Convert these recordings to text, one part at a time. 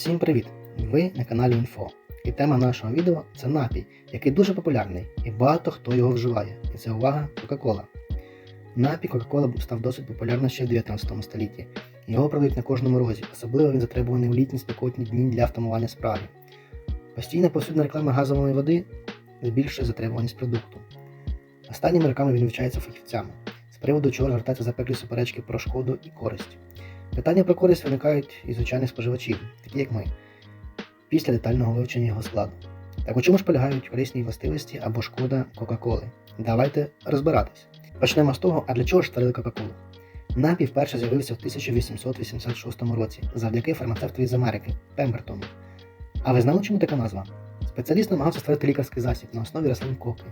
Всім привіт! Ви на каналі Інфо. І тема нашого відео це напій, який дуже популярний і багато хто його вживає. І це увага Кока-Кола. Напій Кока-Кола став досить популярним ще в 19 столітті. Його продають на кожному розі, особливо він затребуваний у літні спекотні дні для втамування справи. Постійна повсюдна реклама газової води збільшує затребуваність продукту. Останніми роками він вивчається фахівцями, з приводу чого звертаються запеклі суперечки про шкоду і користь. Питання про користь виникають і звичайних споживачів, такі як ми, після детального вивчення його складу. Так у чому ж полягають корисні властивості або шкода Кока-Коли? Давайте розбиратись. Почнемо з того, а для чого ж створили Кока-Колу? Напій вперше з'явився в 1886 році завдяки фармацевтові з Америки Пембертону. А ви знали, чому така назва? Спеціаліст намагався створити лікарський засіб на основі рослин коки.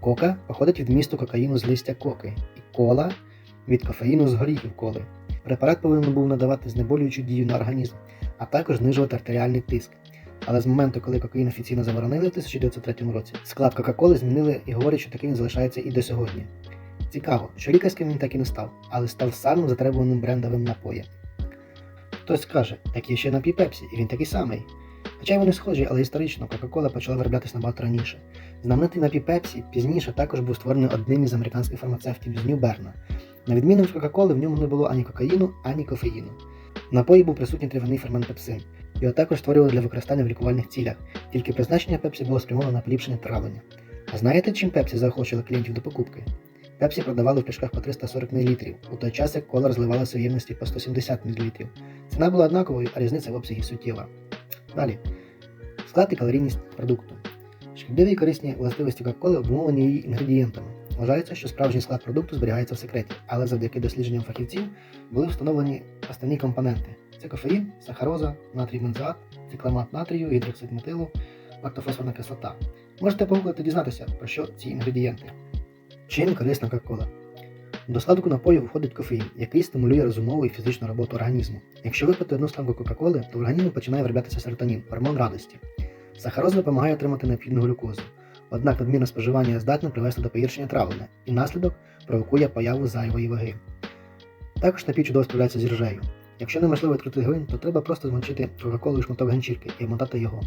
Кока походить від місту кокаїну з листя коки, і кола від кофеїну з горіхів коли. Препарат повинен був надавати знеболюючу дію на організм, а також знижувати артеріальний тиск. Але з моменту, коли кокаїн офіційно заборонили в 1903 році, склад Кока-Коли змінили і говорять, що таким залишається і до сьогодні. Цікаво, що лікарським він так і не став, але став самим затребуваним брендовим напоєм. Хтось скаже, так є ще напій Пепсі, і він такий самий. Хоча й вони схожі, але історично Кока-Кола почала вироблятися набагато раніше. Знаменитий напій Пепсі пізніше також був створений одним із американських фармацевтів з Нью-Берна. На відміну від Кока-Коли, в ньому не було ані кокаїну, ані кофеїну. В напої був присутній трав'яний фермент пепсин. Його також створювали для використання в лікувальних цілях, тільки призначення Пепсі було спрямовано на поліпшення травлення. А знаєте, чим Пепсі заохочували клієнтів до покупки? Пепсі продавали в пляшках по 340 мл, у той час як кола розливалася в ємності по 170 мл. Ціна була однаковою, а різниця в обсягі суттєва. Далі. Склад і калорійність продукту. Шкідливі і корисні властивості Кока-Коли обумовлені її інгредієнтами. Вважається, що справжній склад продукту зберігається в секреті, але завдяки дослідженням фахівців були встановлені основні компоненти: це кофеїн, сахароза, натрій бензоат, цикламат натрію, гідроксид метилу, лактофосфорна кислота. Можете погуглити дізнатися, про що ці інгредієнти. Чим корисна Кока-Кола? До складу напою входить кофеїн, який стимулює розумову і фізичну роботу організму. Якщо випити одну склянку Кока-Коли, то в організмі починає вироблятися серотонін, гормон радості. Сахароза допомагає отримати необхідну глюкозу. Однак надмірне споживання здатне привести до погіршення травлення і наслідок провокує появу зайвої ваги. Також напій чудово справляється з іржею. Якщо неможливо відкрити глин, то треба просто змочити кока-колою шматок ганчірки і вмотати його.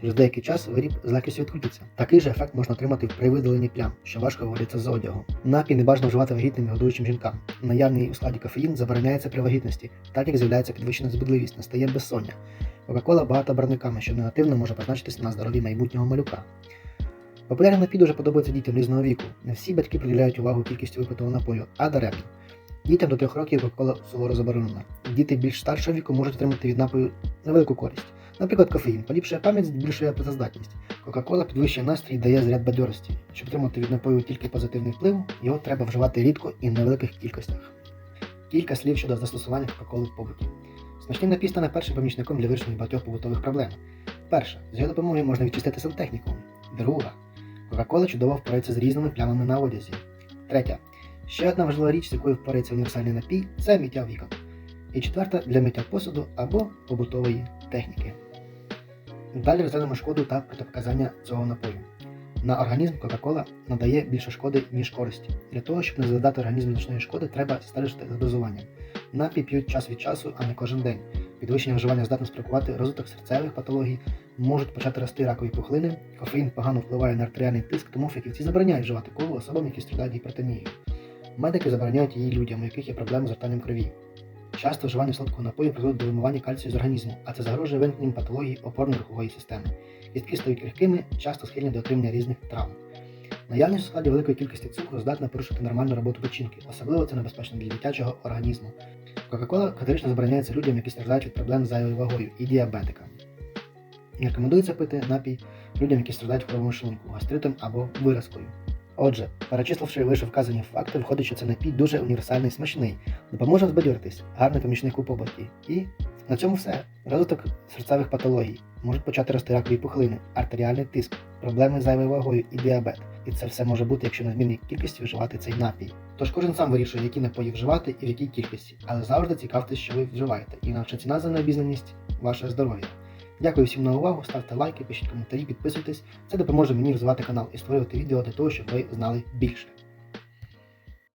Через деякий час виріб з легкістю відкрутиться. Такий же ефект можна отримати при видаленні плям, що важко виводиться з одягу. Напій не бажано вживати вагітним і годуючим жінкам. Наявний у складі кофеїн забороняється при вагітності, так як з'являється підвищена збудливість, настає безсоння. Кока-кола багата барниками, що негативно може позначитися на здоров'ї майбутнього малюка. Популярний напій дуже подобається дітям різного віку. Не всі батьки приділяють увагу кількістю випитого напою, а даремно. Дітям до 3 років Кока-кола суворо заборонена. Діти більш старшого віку можуть отримати від напою невелику користь. Наприклад, кофеїн поліпшує пам'ять, збільшує працездатність. Кока-кола підвищує настрій і дає заряд бадьорості. Щоб отримати від напою тільки позитивний вплив, його треба вживати рідко і в невеликих кількостях. Кілька слів щодо застосування Кока-коли в побуті. Смачний напій стане першим помічником для вирішення багатьох побутових проблем. Перше, з його допомогою можна відчистити сантехніку. Друга, Кока-кола чудово впорається з різними плямами на одязі. Третя. Ще одна важлива річ, з якою впорається універсальний напій, це миття вікон. І четверта для миття посуду або побутової техніки. Далі розглянемо шкоду та протипоказання цього напою. На організм Кока-Кола надає більше шкоди, ніж користі. Для того, щоб не завдати організму значної шкоди, треба стежити за дозуванням. Напій п'ють час від часу, а не кожен день. Підвищення вживання здатне спровокувати розвиток серцевих патологій, можуть почати рости ракові пухлини, кофеїн погано впливає на артеріальний тиск, тому фахівці забороняють вживати колу особам, які страдають гіпертонією. Медики забороняють її людям, у яких є проблеми з гортанням крові. Часто вживання сладкого напою призводить до вимивання кальцію з організму, а це загрожує виникненням патології опорно-рухової системи. Кістки стають крихкими, часто схильні до отримання різних травм. Наявність у складі великої кількості цукру здатна порушити нормальну роботу печінки, особливо це небезпечно для дитячого організму. Кока-кола категорично забороняється людям, які страждають від проблем з зайвою вагою і діабетикам. Рекомендується пити напій людям, які страждають хворобою шлунку, гастритом або виразкою. Отже, перечисливши вище вказані факти, виходить, що це напій дуже універсальний і смачний, допоможе збадьоритись, гарний помічник у побуті. І на цьому все. Розвиток серцевих патологій, можуть почати рости ракові пухлини, артеріальний тиск, проблеми з зайвою вагою і діабет. І це все може бути, якщо надмірній кількості вживати цей напій. Тож кожен сам вирішує, які напої вживати і в якій кількості, але завжди цікавтесь, що ви вживаєте, і наша ціна за необізнаність ваше здоров'я. Дякую всім на увагу, ставте лайки, пишіть коментарі, підписуйтесь. Це допоможе мені розвивати канал і створювати відео для того, щоб ви знали більше.